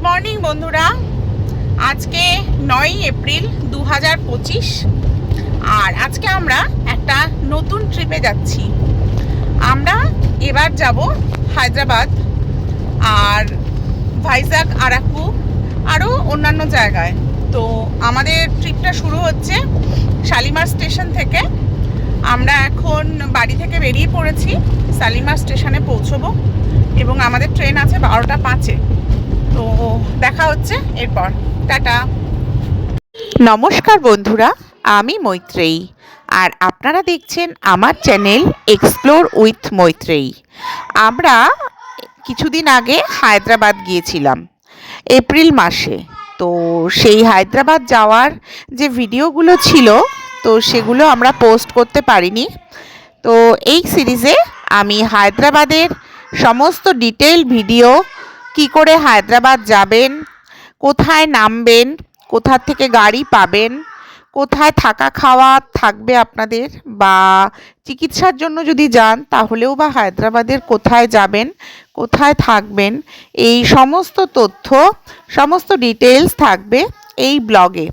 Good morning বন্ধুরা। আজকে নয় এপ্রিল দু হাজার পঁচিশ, আর আজকে আমরা একটা নতুন ট্রিপে যাচ্ছি। আমরা এবার যাব হায়দ্রাবাদ, আর ভাইজাক, আরাকু আরও অন্যান্য জায়গায়। তো আমাদের ট্রিপটা শুরু হচ্ছে শালিমার স্টেশন থেকে। আমরা এখন বাড়ি থেকে বেরিয়ে পড়েছি, শালিমার স্টেশনে পৌঁছবো, এবং আমাদের ট্রেন আছে বারোটা পাঁচে। হচ্ছে। এরপর, টাটা। নমস্কার বন্ধুরা, আমি মৈত্রেয়ী। আর আপনারা দেখছেন আমার চ্যানেল এক্সপ্লোর উইথ মৈত্রেয়ী। আমরা কিছুদিন আগে হায়দ্রাবাদ গিয়েছিলাম, এপ্রিল মাসে। তো সেই হায়দ্রাবাদ যাওয়ার যে ভিডিওগুলো ছিল, তো সেগুলো আমরা পোস্ট করতে পারিনি। তো এই সিরিজে আমি হায়দ্রাবাদের সমস্ত ডিটেল ভিডিও, কি করে হায়দ্রাবাদ যাবেন কোথায় নামবেন? কোথা থেকে গাড়ি পাবেন? কোথায় থাকা খাওয়া থাকবে আপনাদের? বা চিকিৎসার জন্য যদি যান, তাহলেও বা হায়দ্রাবাদের কোথায় যাবেন? কোথায় থাকবেন? এই সমস্ত তথ্য, সমস্ত ডিটেলস থাকবে এই ব্লগে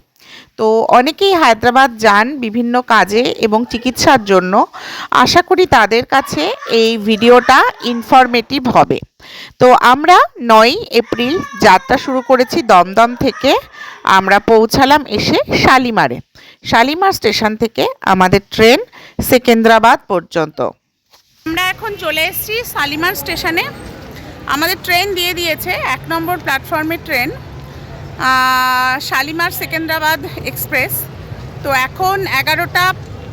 তো অনেকেই হায়দ্রাবাদ যান বিভিন্ন কাজে এবং চিকিৎসার জন্য। আশা করি তাদের কাছে এই ভিডিওটা ইনফরমেটিভ হবে। তো আমরা নয় এপ্রিল যাত্রা শুরু করেছি দমদম থেকে। আমরা পৌঁছালাম এসে শালিমারে। শালিমার স্টেশন থেকে আমাদের ট্রেন সেকেন্দ্রাবাদ পর্যন্ত। আমরা এখন চলে এসেছি শালিমার স্টেশনে। আমাদের ট্রেন দিয়ে দিয়েছে। এক নম্বর প্ল্যাটফর্মের ট্রেন। শালিমার সেকেন্দ্রাবাদ এক্সপ্রেস। তো এখন এগারোটা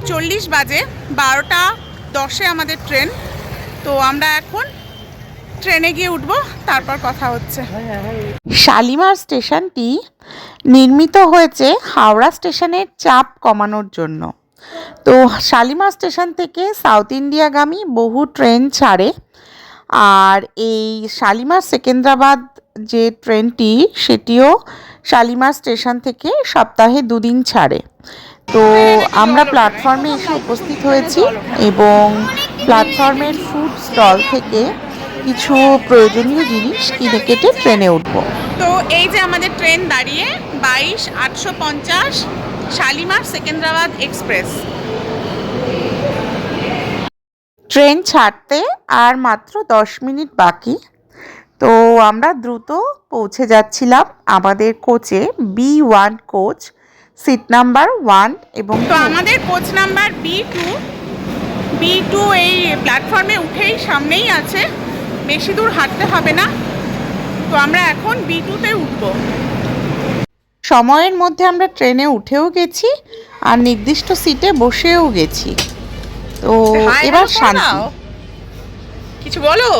চল্লিশ বাজে, বারোটা দশে আমাদের ট্রেন। তো আমরা এখন ট্রেনে গিয়ে উঠবো, তারপর কথা হচ্ছে। শালিমার স্টেশনটি নির্মিত হয়েছে হাওড়া স্টেশনের চাপ কমানোর জন্য। তো শালিমার স্টেশন থেকে সাউথ ইন্ডিয়াগামী বহু ট্রেন ছাড়ে। আর এই শালিমার সেকেন্দ্রাবাদ যে ট্রেনটি সেটিও শালিমার স্টেশন থেকে সপ্তাহে দুদিন ছাড়ে। তো আমরা প্ল্যাটফর্মে এসে উপস্থিত হয়েছি এবং প্ল্যাটফর্মের ফুড স্টল থেকে কিছু প্রয়োজনীয় জিনিস কিনে কেটে ট্রেনে উঠবো। তো এই যে আমাদের ট্রেন দাঁড়িয়ে বাইশ আটশো পঞ্চাশ শালিমার সেকেন্দ্রাবাদ এক্সপ্রেস। ট্রেন ছাড়তে আর মাত্র দশ মিনিট বাকি। তো আমরা দ্রুত পৌঁছে যাচ্ছিলাম আমাদের কোচে B one coach seat number one এবং তো আমাদের coach number B two B two এই প্ল্যাটফর্মে উঠেই সামনেই আছে বেশি দূর হাঁটতে হবে না। তো আমরা এখন বি টুতে উঠব। সময়ের মধ্যে আমরা ট্রেনে উঠেও গেছি আর নির্দিষ্ট সিটে বসেও গেছি। তো এবার শান্তি। কিছু বলো?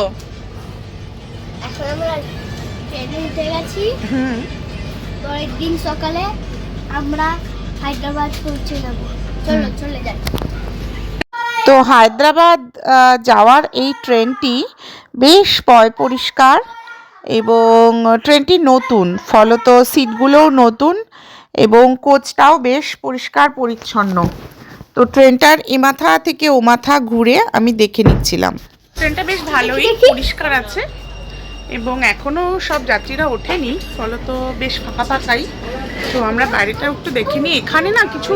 এখন আমরা ট্রেনে উঠে গেছি। হুম। পরের দিন সকালে আমরা হায়দ্রাবাদ পৌঁছে যাব। চলো চলে যাই। তো হায়দ্রাবাদ যাওয়ার এই ট্রেনটি বেশ পয় পরিষ্কার এবং ট্রেনটি নতুন। ফলত সিটগুলোও নতুন এবং কোচটাও বেশ পরিষ্কার পরিচ্ছন্ন। তো ট্রেনটার এ মাথা থেকে ও মাথা ঘুরে আমি দেখে নিচ্ছিলাম। ট্রেনটা বেশ ভালোই পরিষ্কার আছে। এবং এখনও সব যাত্রীরা ওঠেনি ফলে তো বেশ ফাঁকা ফাঁকাই তো আমরা বাইরেটা একটু দেখিনি। এখানে না কিছু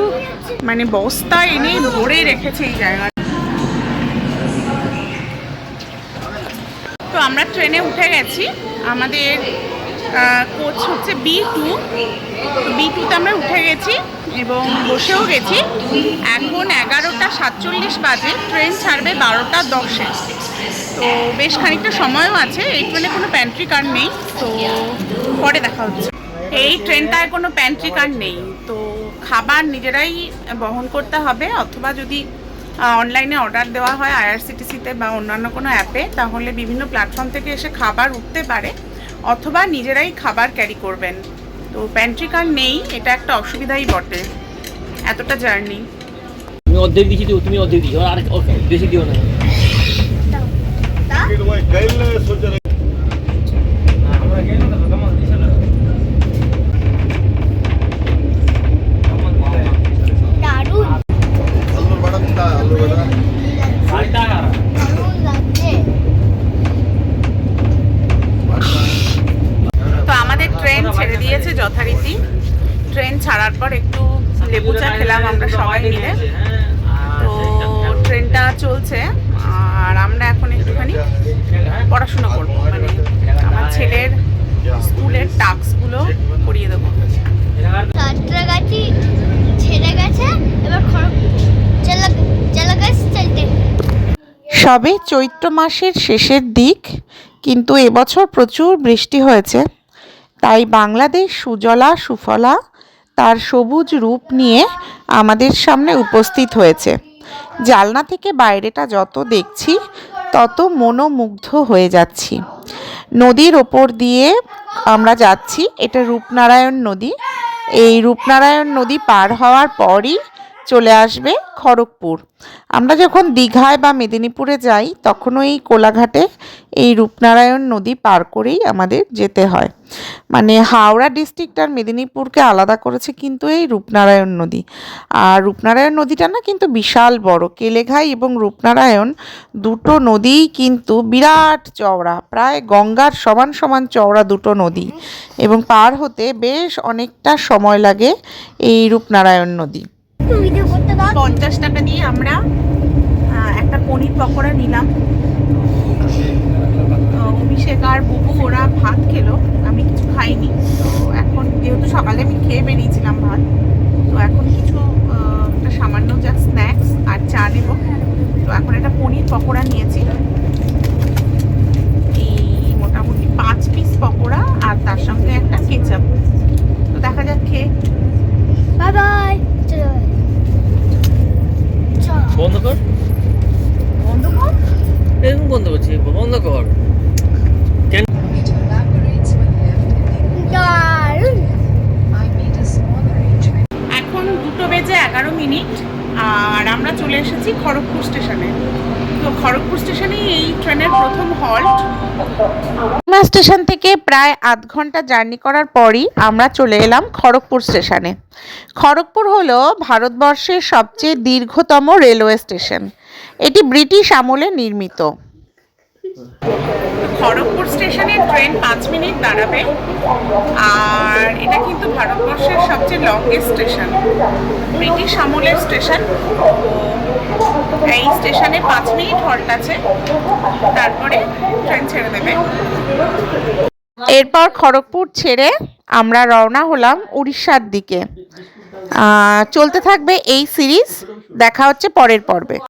মানে বস্তা এনে ভরে রেখেছে এই জায়গায়। তো আমরা ট্রেনে উঠে গেছি। আমাদের কোচ হচ্ছে বি টু বি টুতে আমরা উঠে গেছি এবং বসেও গেছি। এখন এগারোটা সাতচল্লিশ বাজে। ট্রেন ছাড়বে বারোটা দশে। তো বেশ খানিকটা সময়ও আছে এই ট্রেনে কোনো প্যান্ট্রি কার্ড নেই তো পরে দেখা হচ্ছে। এই ট্রেনটায় কোনো প্যান্ট্রি কার্ড নেই তো খাবার নিজেরাই বহন করতে হবে অথবা যদি অনলাইনে অর্ডার দেওয়া হয় আইআরসিটিসিতে বা অন্যান্য কোনো অ্যাপে তাহলে বিভিন্ন প্ল্যাটফর্ম থেকে এসে খাবার উঠতে পারে অথবা নিজেরাই খাবার ক্যারি করবেন। তো প্যান্ট্রি কার নেই এটা একটা অসুবিধাই বটে এতটা জার্নি তুমি অর্ধেক দিছি তুমি অর্ধেক আর বেশি দিও না। ಕೈಲೇ ಸೂಚನೆ সবে চৈত্র মাসের শেষের দিক কিন্তু এবছর প্রচুর বৃষ্টি হয়েছে। তাই বাংলাদেশ সুজলা সুফলা তার সবুজ রূপ নিয়ে আমাদের সামনে উপস্থিত হয়েছে। জালনা থেকে বাইরেটা যত দেখছি, তত মনোমুগ্ধ হয়ে যাচ্ছি। নদীর ওপর দিয়ে আমরা যাচ্ছি, এটা রূপনারায়ণ নদী। এই রূপনারায়ণ নদী পার হওয়ার পরই চলে আসবে খড়গপুর। আমরা যখন দীঘায় বা মেদিনীপুরে যাই তখনও এই কোলাঘাটে এই রূপনারায়ণ নদী পার করেই আমাদের যেতে হয়। মানে হাওড়া ডিস্ট্রিক্ট আর মেদিনীপুরকে আলাদা করেছে কিন্তু এই রূপনারায়ণ নদী। আর রূপনারায়ণ নদীটা না কিন্তু বিশাল বড়। কেলেঘাই এবং রূপনারায়ণ দুটো নদীই কিন্তু বিরাট চওড়া। প্রায় গঙ্গার সমান সমান চওড়া দুটো নদী। এবং পার হতে বেশ অনেকটা সময় লাগে এই রূপনারায়ণ নদী। পঞ্চাশ টাকা দিয়ে আমরা একটা পনির পকোড়া নিলাম। তো অভিষেক আর বুবু, ওরা ভাত খেলো, আমি কিছু খাইনি। তো এখন যেহেতু সকালে আমি খেয়ে বেরিয়েছিলাম ভাত, তো এখন কিছু একটা সামান্য যা স্ন্যাক্স আর চা নেব। তো এখন একটা পনির পকোড়া নিয়েছি। এই মোটামুটি পাঁচ পিস পকোড়া আর তার সঙ্গে একটা কেচাপ তো দেখা যাক খেয়ে। বাই বাই বন্ধ কর বন্ধ কর এরকম বন্ধ করছি বন্ধ কর It evaporates with air in the দারুণ। 5 meters smaller range এখন দুটো বেজে এগারো মিনিট আর আমরা চলে এসেছি খড়গপুর স্টেশনে। তো খড়গপুর স্টেশনেই এই ট্রেনের প্রথম হল্ট। স্টেশন থেকে প্রায় আধ ঘণ্টা জার্নি করার পরই আমরা চলে এলাম খড়গপুর স্টেশনে। খড়গপুর হলো ভারতবর্ষের সবচেয়ে দীর্ঘতম রেলওয়ে স্টেশন। এটি ব্রিটিশ আমলে নির্মিত। খড়গপুর স্টেশনে ট্রেন পাঁচ মিনিট দাঁড়াবে। আর এটা কিন্তু ভারতবর্ষের সবচেয়ে লংগেস্ট স্টেশন ব্রিটিশ আমলের স্টেশন এই স্টেশনে পাঁচ মিনিট হল্ট আছে। তারপরে ট্রেন ছেড়ে দেবে। এরপর খড়গপুর ছেড়ে আমরা রওনা হলাম উড়িষ্যার দিকে। চলতে থাকবে এই সিরিজ দেখা হচ্ছে পরের পর্বে।